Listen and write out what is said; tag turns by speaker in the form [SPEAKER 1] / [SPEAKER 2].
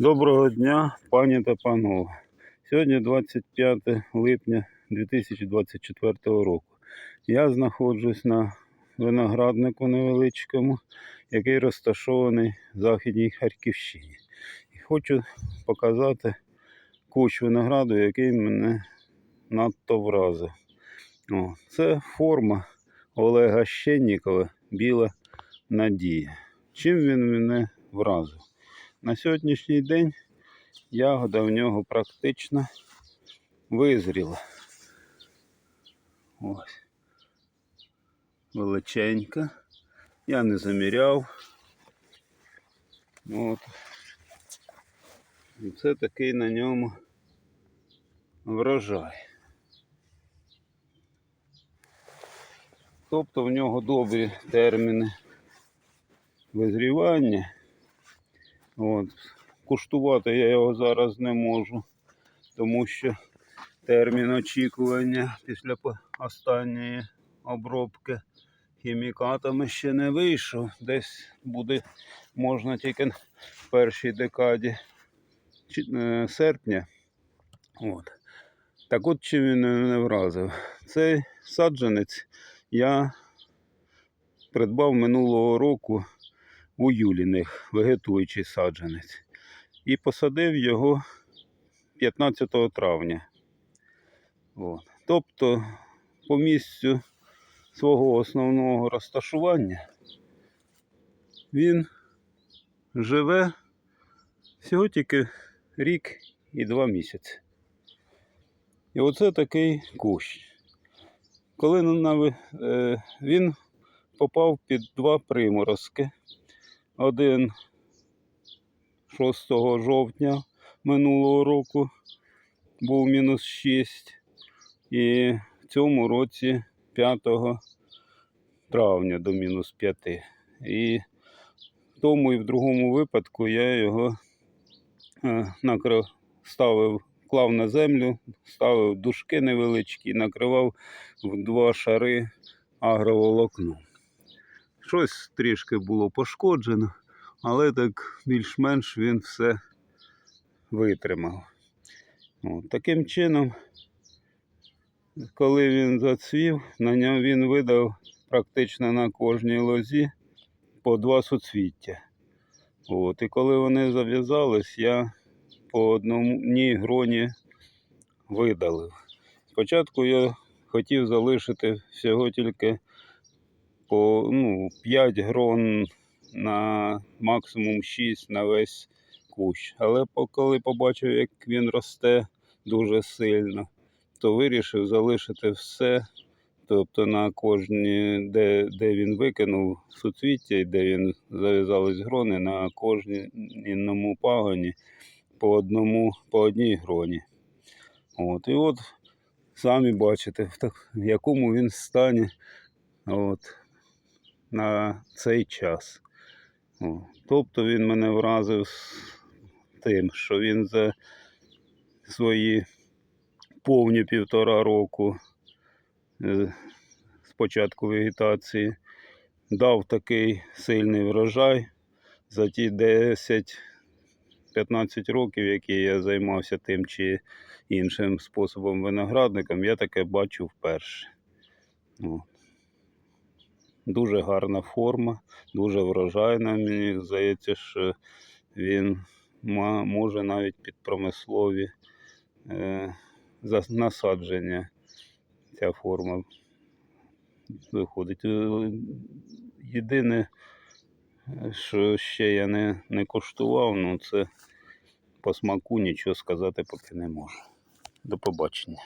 [SPEAKER 1] Доброго дня, пані та панове. Сьогодні 25 липня 2024 року. Я знаходжусь на винограднику невеличкому, який розташований в Західній Харківщині. І хочу показати кущ винограду, який мене надто вразив. О, це форма Олега Щеннікова Біла Надія. Чим він мене вразив? На сьогоднішній день ягода в нього практично визріла. Ось. Величенька. Я не заміряв. От. Це такий на ньому врожай. Тобто в нього добрі терміни визрівання. От. Куштувати я його зараз не можу, тому що термін очікування після останньої обробки хімікатами ще не вийшов. Десь буде можна тільки в першій декаді е, серпня. От. Так от чим він мене вразив. Цей саджанець я придбав минулого року у Юліних вегетуючий саджанець. І посадив його 15 травня. От. Тобто по місцю свого основного розташування він живе всього тільки рік і два місяці. І оце такий кущ. Коли е, він попав під два приморозки. Один 6 жовтня минулого року був мінус 6. І в цьому році 5 травня до мінус 5. І в тому і в другому випадку я його е, накрив, ставив, клав на землю, ставив дужки невеличкі, накривав в два шари агроволокном. Щось трішки було пошкоджено, але так більш-менш він все витримав. От, таким чином, коли він зацвів, на ньому він видав практично на кожній лозі по два суцвіття. От, і коли вони зав'язались, я по одній гроні видалив. Спочатку я хотів залишити всього тільки по ну, 5 грон на максимум 6 на весь кущ. Але коли побачив, як він росте дуже сильно, то вирішив залишити все. Тобто на кожній, де, де він викинув суцвіття і де він зав'язались грони, на кожному пагоні по одному, по одній гроні. От, і от самі бачите, в якому він стані от, на цей час. О, тобто він мене вразив тим, що він за свої повні півтора року е, з початку вегетації дав такий сильний врожай за ті 10-15 років, які я займався тим чи іншим способом виноградником, я таке бачу вперше. О. Дуже гарна форма, дуже врожайна. Мені здається, що він може навіть під промислові е, насадження ця форма виходить. Е, Єдине, що ще я не, не коштував, ну це по смаку нічого сказати поки не можу. До побачення.